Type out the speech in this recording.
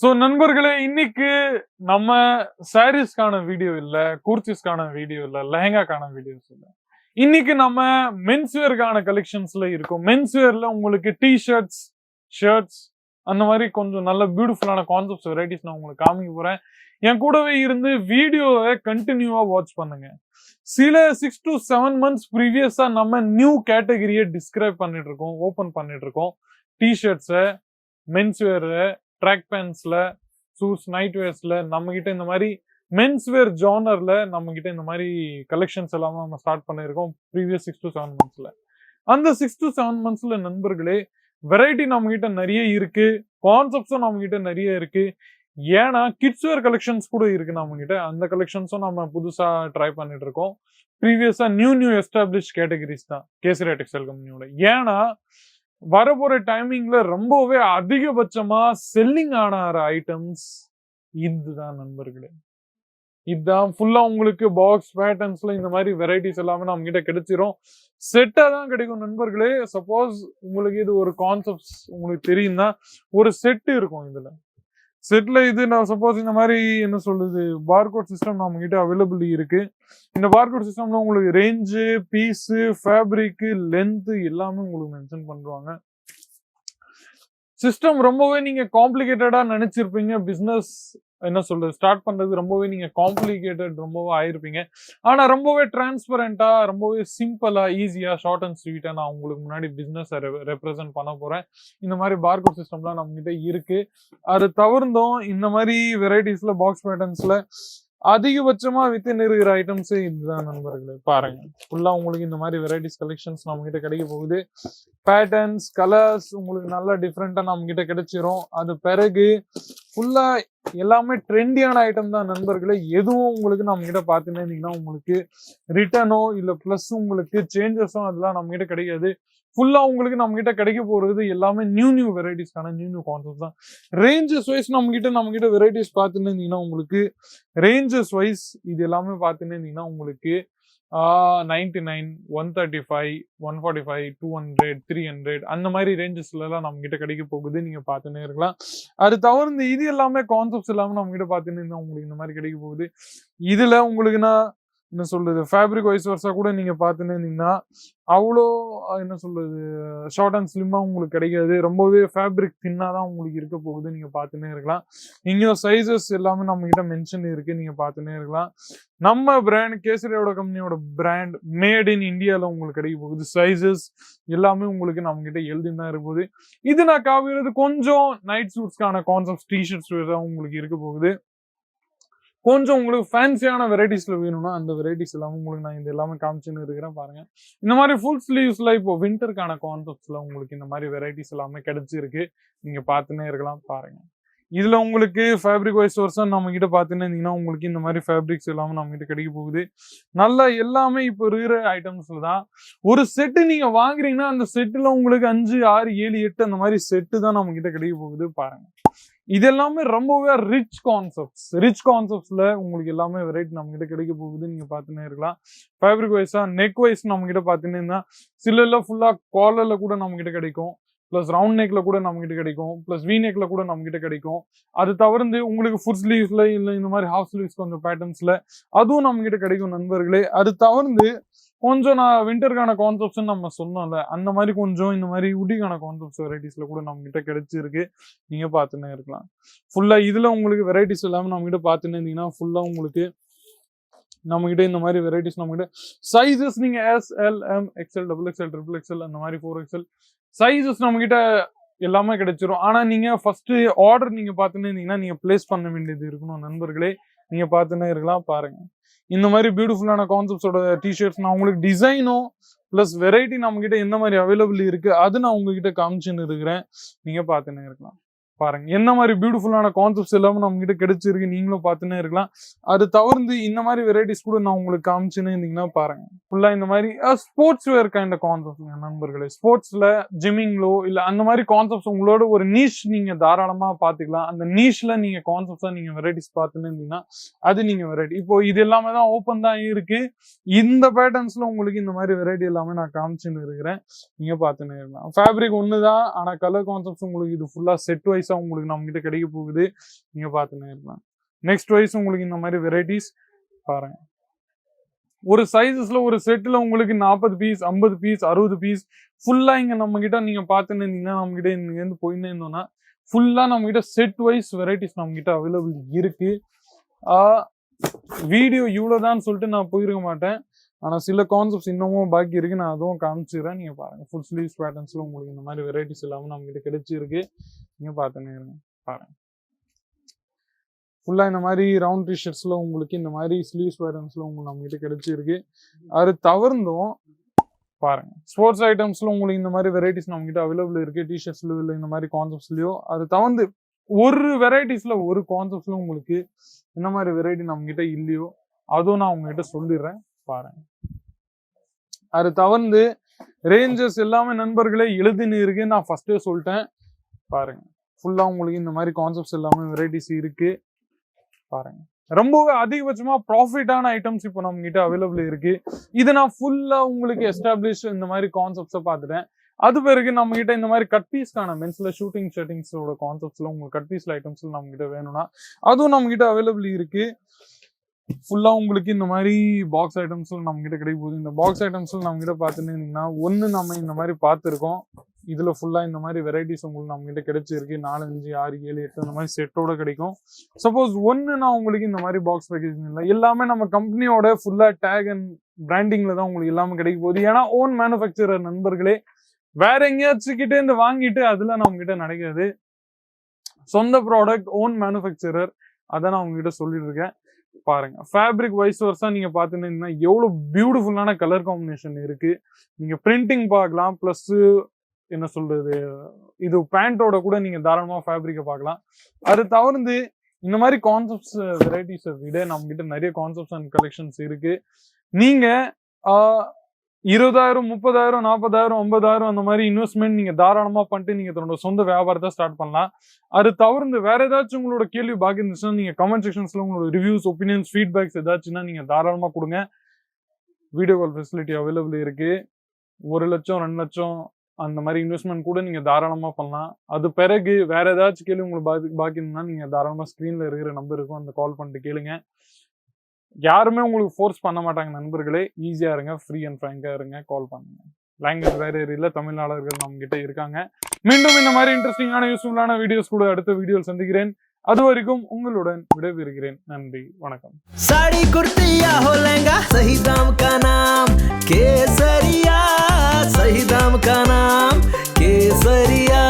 So நண்பர்களே இன்னைக்கு நம்ம சாரீஸ்க்கான வீடியோ இல்ல குர்த்திஸ்க்கான வீடியோ இல்ல லெஹங்காக்கான வீடியோஸ் இல்ல. இன்னைக்கு நம்ம மென்ஸ்வேர்க்கான கலெக்ஷன்ஸ்ல இருக்கும். மென்ஸ்வேர்ல உங்களுக்கு டி ஷர்ட்ஸ் ஷர்ட்ஸ் அந்த மாதிரி கொஞ்சம் நல்ல பியூட்டிஃபுல்லான கான்செப்ட்ஸ் வெரைட்டிஸ் நான் உங்களுக்கு காமிக்க போறேன். என் கூடவே இருந்து வீடியோவை கண்டினியூவா வாட்ச் பண்ணுங்க. சில சிக்ஸ் டு செவன் மந்த்ஸ் ப்ரீவியஸா நம்ம நியூ கேட்டகரியை டிஸ்கிரைப் பண்ணிட்டு இருக்கோம் ஓபன் பண்ணிட்டு இருக்கோம். டி ஷர்ட்ஸை மென்ஸ்வேரு ட்ராக் பேண்ட்ஸ்ல ஷூஸ் நைட் வேர்ஸ்ல நம்ம கிட்ட இந்த மாதிரி மென்ஸ் வேர் ஜானர்ல நம்ம கிட்ட இந்த மாதிரி கலெக்ஷன்ஸ் எல்லாமே நம்ம ஸ்டார்ட் பண்ணியிருக்கோம் ப்ரீவியஸ் சிக்ஸ் டு செவன் மந்த்ஸ்ல அந்த சிக்ஸ் டு செவன் மந்த்ஸ்ல நண்பர்களே வெரைட்டி நம்ம கிட்ட நிறைய இருக்கு கான்செப்ட்ஸும் நம்ம கிட்ட நிறைய இருக்கு. ஏன்னா கிட்ஸ் வேர் கலெக்ஷன்ஸ் கூட இருக்கு நம்ம கிட்ட அந்த கலெக்ஷன்ஸும் நம்ம புதுசா ட்ரை பண்ணிட்டு இருக்கோம் ப்ரீவியஸா நியூ நியூ எஸ்டாப்ளிஷ் கேட்டகரிஸ் தான் கேசரியா டெக்ஸ்டைல் கம்பெனியோட ஏன்னா வரப்போற டைமிங்ல ரொம்பவே அதிகபட்சமா செல்லிங் ஆன ஐட்டம்ஸ் இதுதான் நண்பர்களே. இதுதான் ஃபுல்லா உங்களுக்கு பாக்ஸ் பேட்டர்ன்ஸ்ல இந்த மாதிரி வெரைட்டிஸ் எல்லாமே நம்ம கிட்ட கிடைச்சிரும். செட்டா தான் கிடைக்கும் நண்பர்களே. சப்போஸ் உங்களுக்கு இது ஒரு கான்செப்ட்ஸ் உங்களுக்கு தெரியும்னா ஒரு செட் இருக்கும் இதுல. செட்ல இது நான் சப்போஸ் இந்த மாதிரி என்ன சொல்றது பார்கோட் சிஸ்டம் நம்ம கிட்ட அவைலபிள் இருக்கு. இந்த பார்கோட் சிஸ்டம்ல உங்களுக்கு ரேஞ்சு பீஸு ஃபேப்ரிக்கு லென்த்து எல்லாமே உங்களுக்கு மென்ஷன் பண்ணுவாங்க சிஸ்டம் ரொம்பவே நீங்க காம்ப்ளிகேட்டடா நினைச்சிருப்பீங்க. பிசினஸ் என்ன சொல்றது? ஸ்டார்ட் பண்றது ரொம்பவே நீங்க காம்ப்ளிகேட்டட் ரொம்பவே ஆயிருப்பீங்க. ஆனா ரொம்பவே டிரான்ஸ்பரண்டா ரொம்பவே சிம்பிளா ஈஸியா ஷார்ட் அண்ட் ஸ்வீட்டா நான் உங்களுக்கு முன்னாடி பிசினஸ் ரெப்ரசென்ட் பண்ண போறேன். இந்த மாதிரி பார்கோட் சிஸ்டம்லாம் நம்ம கிட்ட இருக்கு. அது தவிர்த்தும் இந்த மாதிரி வெரைட்டிஸ்ல பாக்ஸ் பேட்டர்ன்ஸ்ல அதிகபட்சமா வித்தின் இருக்கிற ஐட்டம்ஸ் இதுதான் நண்பர்களே பாருங்க. ஃபுல்லா உங்களுக்கு இந்த மாதிரி வெரைட்டிஸ் கலெக்ஷன்ஸ் நம்ம கிட்ட கிடைக்க போகுது. பேட்டர்ன்ஸ் கலர்ஸ் உங்களுக்கு நல்லா டிஃப்ரெண்டா நம்ம கிட்ட கிடைச்சிரும். அது பிறகு ஃபுல்லா எல்லாமே ட்ரெண்டியான ஐட்டம் தான் நண்பர்களே. எதுவும் உங்களுக்கு நம்ம கிட்ட பார்த்துன்னு இருந்தீங்கன்னா உங்களுக்கு ரிட்டர்னோ இல்ல பிளஸ் உங்களுக்கு சேஞ்சஸோ அதெல்லாம் நம்ம கிட்ட கிடைக்காது. ஃபுல்லா உங்களுக்கு நம்ம கிட்ட கிடைக்க போறது எல்லாமே நியூ நியூ வெரைட்டிஸ்க்கான நியூ நியூ கான்செப்ட் தான். ரேஞ்சஸ் வைஸ் நம்ம கிட்ட நம்ம கிட்ட வெரைட்டிஸ் பார்த்துன்னு இருந்தீங்கன்னா உங்களுக்கு ரேஞ்சஸ் வைஸ் இது எல்லாமே பார்த்துன்னு இருந்தீங்கன்னா உங்களுக்கு ninety nine one thirty five one forty five two hundred three hundred அந்த மாதிரி ரேஞ்சஸ்ல எல்லாம் நம்ம கிட்ட கிடைக்க போகுது. நீங்க பார்த்துன்னே இருக்கலாம். அது தவிர்த்து இது எல்லாமே கான்செப்ட்ஸ் எல்லாமே நம்ம கிட்ட பார்த்துன்னு இருந்தா உங்களுக்கு இந்த மாதிரி கிடைக்க போகுது. இதுல உங்களுக்குன்னா என்ன சொல்றது ஃபேப்ரிக் வைஸ் வருஷா கூட நீங்க பார்த்துன்னு இருந்தீங்கன்னா அவ்வளோ என்ன சொல்றது ஷார்ட் அண்ட் ஸ்லிம்மா உங்களுக்கு கிடைக்காது. ரொம்பவே ஃபேப்ரிக் தின்னா தான் உங்களுக்கு இருக்க போகுது நீங்க பார்த்துன்னே இருக்கலாம். இங்கேயும் சைஸஸ் எல்லாமே நம்ம கிட்ட மென்ஷன் இருக்கு நீங்க பார்த்துன்னே இருக்கலாம். நம்ம பிராண்ட் கேசரியோட கம்பெனியோட பிராண்ட் மேட் இன் இந்தியால உங்களுக்கு கிடைக்க போகுது. சைஸஸ் எல்லாமே உங்களுக்கு நம்ம கிட்ட எழுதி தான் இருக்க போகுது. இது நான் காவிறது கொஞ்சம் நைட் சூட்ஸ்க்கான கான்செப்ட் டிஷர்ட்ஸ் தான் உங்களுக்கு இருக்க போகுது. கொஞ்சம் உங்களுக்கு ஃபேன்சியான வெரைட்டிஸ்ல வேணும்னா அந்த வெரைட்டிஸ் எல்லாமே உங்களுக்கு நான் இது எல்லாமே காமிச்சுன்னு இருக்கிறேன் பாருங்க. இந்த மாதிரி ஃபுல் ஸ்லீவ்ஸ்ல இப்போ வின்டருக்கான கான்செப்ட்ஸ்ல உங்களுக்கு இந்த மாதிரி வெரைட்டிஸ் எல்லாமே கிடைச்சிருக்கு. நீங்க பார்த்துன்னே இருக்கலாம் பாருங்க. இதுல உங்களுக்கு ஃபேப்ரிக் வைஸ் வருஷம் நம்ம கிட்ட பார்த்துன்னு இருந்தீங்கன்னா உங்களுக்கு இந்த மாதிரி ஃபேப்ரிக்ஸ் எல்லாமே நம்ம கிட்ட கிடைக்க போகுது. நல்லா எல்லாமே இப்போ இருக்கிற ஐட்டம்ஸ்ல தான். ஒரு செட்டு நீங்க வாங்குறீங்கன்னா அந்த செட்டுல உங்களுக்கு அஞ்சு ஆறு ஏழு எட்டு அந்த மாதிரி செட்டு தான் நம்ம கிட்ட கிடைக்க போகுது பாருங்க. இது எல்லாமே ரொம்பவே ரிச் கான்செப்ட்ஸ் ரிச் கான்செப்ட்ஸ்ல உங்களுக்கு எல்லாமே வெரைட்டி நம்ம கிட்ட கிடைக்க போகுது. நீங்க பார்த்துன்னே இருக்கலாம். ஃபேப்ரிக் வைஸா நெக் வைஸ் நம்ம கிட்ட பார்த்துன்னு சில எல்லாம் ஃபுல்லா காலர்ல கூட நம்ம கிட்ட கிடைக்கும். ப்ளஸ் ரவுண்ட் நெக்ல கூட நம்ம கிட்ட கிடைக்கும் ப்ளஸ் வி நெக்ல கூட நம்ம கிட்ட கிடைக்கும். அது தவிர்த்து உங்களுக்கு ஃபுட் ஸ்லீவ்ஸ்ல இல்ல இந்த மாதிரி ஹாஃப் ஸ்லீவ்ஸ் கொஞ்சம் பேட்டர்ன்ஸ்ல அதுவும் நம்ம கிட்ட கிடைக்கும் நண்பர்களே. அது தவிர்த்து கொஞ்சம் நான் வின்டருக்கான கான்செப்ட்ஸ் நம்ம சொன்னோம்ல அந்த மாதிரி கொஞ்சம் இந்த மாதிரி உடிக்கான கான்செப்ட்ஸ் வெரைட்டிஸ்ல கூட நம்ம கிட்ட கிடைச்சிருக்கு. நீங்க பார்த்துன்னே இருக்கலாம். ஃபுல்லா இதுல உங்களுக்கு வெரைட்டிஸ் எல்லாமே நம்ம கிட்ட பார்த்துன்னு இருந்தீங்கன்னா ஃபுல்லா உங்களுக்கு நம்ம கிட்ட இந்த மாதிரி வெரைட்டிஸ் நம்ம கிட்ட சைஸஸ் நீங்க S L M XL double XL triple XL அந்த மாதிரி ஃபோர் எக்ஸ்எல் சைஸஸ் நம்ம கிட்ட எல்லாமே கிடைச்சிரும். ஆனா நீங்க ஃபர்ஸ்ட் ஆர்டர் நீங்க பார்த்துன்னு இருந்தீங்கன்னா நீங்க பிளேஸ் பண்ண வேண்டியது இருக்கணும் நண்பர்களே. நீங்க பார்த்துன்னே இருக்கலாம் பாருங்க. இந்த மாதிரி பியூட்டிஃபுல்லான கான்செப்ட்ஸோட டிஷர்ட்ஸ் நான் உங்களுக்கு டிசைனும் ப்ளஸ் வெரைட்டி நம்ம கிட்ட எந்த மாதிரி அவைலபிள் இருக்கு அது நான் உங்ககிட்ட காமிச்சுன்னு இருக்கிறேன். நீங்க பார்த்துன்னு இருக்கலாம். பாருங்க. என்ன மாதிரி பியூட்டிஃபுல்லான கான்செப்ட்ஸ் எல்லாமே நம்ம கிட்ட கிடைச்சிருக்கு. நீங்களும் பார்த்துன்னே இருக்கலாம். அது தவிர்த்து இந்த மாதிரி வெரைட்டிஸ் கூட நான் உங்களுக்கு காமிச்சுன்னு இருந்தீங்கன்னா பாருங்க. ஃபுல்லா இந்த மாதிரி ஸ்போர்ட்ஸ் வேர் கைண்ட் கான்செப்ட் நண்பர்களே. ஸ்போர்ட்ஸ்ல ஜிம்மிங்லோ இல்ல அந்த மாதிரி கான்செப்ட்ஸ் உங்களோட ஒரு நீஷ் நீங்க தாராளமா பாத்துக்கலாம் அந்த நீஷ்ல நீங்க கான்செப்ட்ஸா நீங்க வெரைட்டிஸ் பார்த்துன்னு இருந்தீங்கன்னா அது நீங்க வெரைட்டி இப்போ இது எல்லாமே தான் ஓப்பன் தான் இருக்கு. இந்த பேட்டர்ன்ஸ்ல உங்களுக்கு இந்த மாதிரி வெரைட்டி எல்லாமே நான் காமிச்சுன்னு இருக்கிறேன். நீங்க பார்த்துன்னு இருக்கலாம். ஃபேப்ரிக் ஒன்று தான் ஆனா கலர் கான்செப்ட்ஸ் உங்களுக்கு இது ஃபுல்லா செட் வைஸ் வைஸா உங்களுக்கு நம்ம கிட்ட கிடைக்க போகுது. நீங்க பார்த்துன்னு இருக்கலாம் நெக்ஸ்ட் வைஸ் உங்களுக்கு இந்த மாதிரி வெரைட்டிஸ் பாருங்க. ஒரு சைஸஸ்ல ஒரு செட்டில் உங்களுக்கு நாற்பது பீஸ் ஐம்பது பீஸ் அறுபது பீஸ் ஃபுல்லா இங்கே நம்ம கிட்ட நீங்க பார்த்துன்னு இருந்தீங்கன்னா நம்ம கிட்ட இங்க இருந்து போயின்னு இருந்தோம்னா ஃபுல்லாக நம்ம கிட்ட செட் வைஸ் வெரைட்டிஸ் நம்ம கிட்ட அவைலபிள் இருக்கு வீடியோ இவ்வளோதான்னு சொல்லிட்டு நான் போயிருக்க மாட்டேன். ஆனா சில கான்செப்ட்ஸ் இன்னமும் பாக்கி இருக்கு. நான் அதுவும் காமிச்சிடுறேன் நீங்கள் பாருங்க. ஃபுல் ஸ்லீவ்ஸ் பேட்டர்ன்ஸில் உங்களுக்கு இந்த மாதிரி வெரைட்டிஸ் இல்லாமல் நம்ம கிட்ட கிடைச்சிருக்கு. நீங்க பார்த்துன்னு இருங்க. பாருங்க. ஃபுல்லா இந்த மாதிரி ரவுண்ட் டிஷர்ட்ஸ்ல உங்களுக்கு இந்த மாதிரி ஸ்லீவ்ஸ் பேட்டர்ன்ஸில் உங்களுக்கு நம்ம கிட்ட கிடைச்சிருக்கு. அது தவிர்த்தும் பாருங்க. ஸ்போர்ட்ஸ் ஐட்டம்ஸ்ல உங்களுக்கு இந்த மாதிரி வெரைட்டிஸ் நம்ம கிட்ட அவைலபிள் இருக்கு. டிஷர்ட்ஸ்லையோ இல்லை இந்த மாதிரி கான்செப்ட்ஸ்லையோ அது தவிர்த்து ஒரு வெரைட்டிஸ்ல ஒரு கான்செப்ட்ஸில் உங்களுக்கு இந்த மாதிரி வெரைட்டி நம்ம கிட்ட இல்லையோ அதுவும் நான் உங்ககிட்ட சொல்லிடுறேன். பாருங்க. அது தவிர்த்து ரேஞ்சஸ் எல்லாமே நண்பர்களே எழுதின்னு இருக்கு நான் ஃபர்ஸ்டே சொல்லிட்டேன். பாருங்க. ஃபுல்லா உங்களுக்கு இந்த மாதிரி கான்செப்ட்ஸ் எல்லாமே வெரைட்டிஸ் இருக்கு. பாருங்க. ரொம்பவே அதிகபட்சமா ப்ராஃபிட்டான ஐட்டம்ஸ் இப்போ நம்ம கிட்ட அவைலபிள் இருக்கு. இது நான் ஃபுல்லா உங்களுக்கு எஸ்டாப்ளிஷ் இந்த மாதிரி கான்செப்ட்ஸை பார்த்துட்டேன். அது பிறகு நம்ம கிட்ட இந்த மாதிரி கட் பீஸ்க்கான மென்ஸ்ல ஷூட்டிங் ஷர்ட்டிங்ஸோட கான்செப்ட்ஸ்ல உங்களுக்கு கட் பீஸ்ல ஐட்டம்ஸ்ல நம்ம கிட்ட வேணும்னா அதுவும் நம்ம கிட்ட அவைலபிள் இருக்கு. ஃபுல்லா உங்களுக்கு இந்த மாதிரி பாக்ஸ் ஐட்டம்ஸ்ல நம்ம கிட்ட கிடைக்க போகுது. இந்த பாக்ஸ் ஐட்டம்ஸ்ல நம்ம கிட்ட பார்த்துட்டீங்கன்னா ஒன்னு நம்ம இந்த மாதிரி பார்த்துருக்கோம். இதுல ஃபுல்லா இந்த மாதிரி வெரைட்டிஸ் உங்களுக்கு நம்ம கிட்ட கிடைச்சிருக்கு. நாலு அஞ்சு ஆறு ஏழு எட்டு இந்த மாதிரி செட்டோட கிடைக்கும். சப்போஸ் ஒன்னு நான் உங்களுக்கு இந்த மாதிரி பாக்ஸ் பேக்கேஜிங் இல்லை எல்லாமே நம்ம கம்பெனியோட ஃபுல்லா டேக் அண்ட் பிராண்டிங்ல தான் உங்களுக்கு எல்லாமே கிடைக்க போகுது. ஏன்னா ஓன் மேனுஃபேக்சரர் நண்பர்களே வேற எங்கேயாச்சும் கிட்டே இருந்து வாங்கிட்டு அதெல்லாம் நம்ம கிட்ட நடக்காது சொந்த ப்ராடக்ட் ஓன் மேனுஃபேக்சரர் அதை நான் உங்ககிட்ட சொல்லிட்டு இருக்கேன். பாருங்க. ஃபேப்ரிக் வைஸ் வருஷம் நீங்க பாத்துட்டீங்கன்னா எவ்வளவு பியூட்டிஃபுல்லான கலர் காம்பினேஷன் இருக்கு. நீங்க பிரிண்டிங் பார்க்கலாம் பிளஸ் என்ன சொல்றது இது பேண்டோட கூட நீங்க தாராளமா ஃபேப்ரிக்கை பார்க்கலாம் அது தவிர்த்து இந்த மாதிரி கான்செப்ட்ஸ் வெரைட்டிஸை விட நம்ம கிட்ட நிறைய கான்செப்ட்ஸ் அண்ட் கலெக்ஷன்ஸ் இருக்கு. நீங்க இருபதாயிரம் முப்பதாயிரம் நாற்பதாயிரம் ஐம்பதாயிரம் அந்த மாதிரி இன்வெஸ்ட்மெண்ட் நீங்க தாராளமா பண்ணிட்டு நீங்க தன்னோட சொந்த வியாபாரத்தை ஸ்டார்ட் பண்ணலாம். அது தவிர்த்து வேற ஏதாச்சும் உங்களோட கேள்வி பாக்கி இருந்துச்சுன்னா நீங்க கமெண்ட் செக்ஷன்ஸ்ல உங்களோட ரிவ்யூஸ் ஒப்பீனியன்ஸ் ஃபீட்பேக்ஸ் ஏதாச்சுன்னா நீங்க தாராளமா கொடுங்க. வீடியோ கால் ஃபெசிலிட்டி அவைலபிள் இருக்கு. ஒரு லட்சம் ரெண்டு லட்சம் அந்த மாதிரி இன்வெஸ்ட்மெண்ட் கூட நீங்க தாராளமா பண்ணலாம். அது பிறகு வேற ஏதாச்சும் கேள்வி உங்களுக்கு பாக்கி பாக்கி இருந்தா நீங்க தாராளமா ஸ்கிரீன்ல இருக்கிற நம்பர் இருக்கும் அந்த கால் பண்ணிட்டு கேளுங்க. யாருமே உங்களுக்கு ஃபோர்ஸ் பண்ண மாட்டாங்க நண்பர்களே. ஈஸியாக இருங்க ஃப்ரீ அண்ட் ஃப்ரேங்காக இருங்க கால் பண்ணுங்க. லாங்குவேஜ் வேரியரியில் தமிழ்நாளர்கள் நம்மகிட்ட இருக்காங்க. மீண்டும் இந்த மாதிரி இன்ட்ரெஸ்டிங்கான யூஸ்ஃபுல்லான வீடியோஸ் கூட அடுத்த வீடியோ சந்திக்கிறேன். அது வரைக்கும் உங்களுடன் விடைபெறுகிறேன். நன்றி வணக்கம். சாடி குர்த்தியா ஹோலங்கா சஹிதாம் கா நாம் கேசரியா சஹிதாம் கா நாம் கேசரியா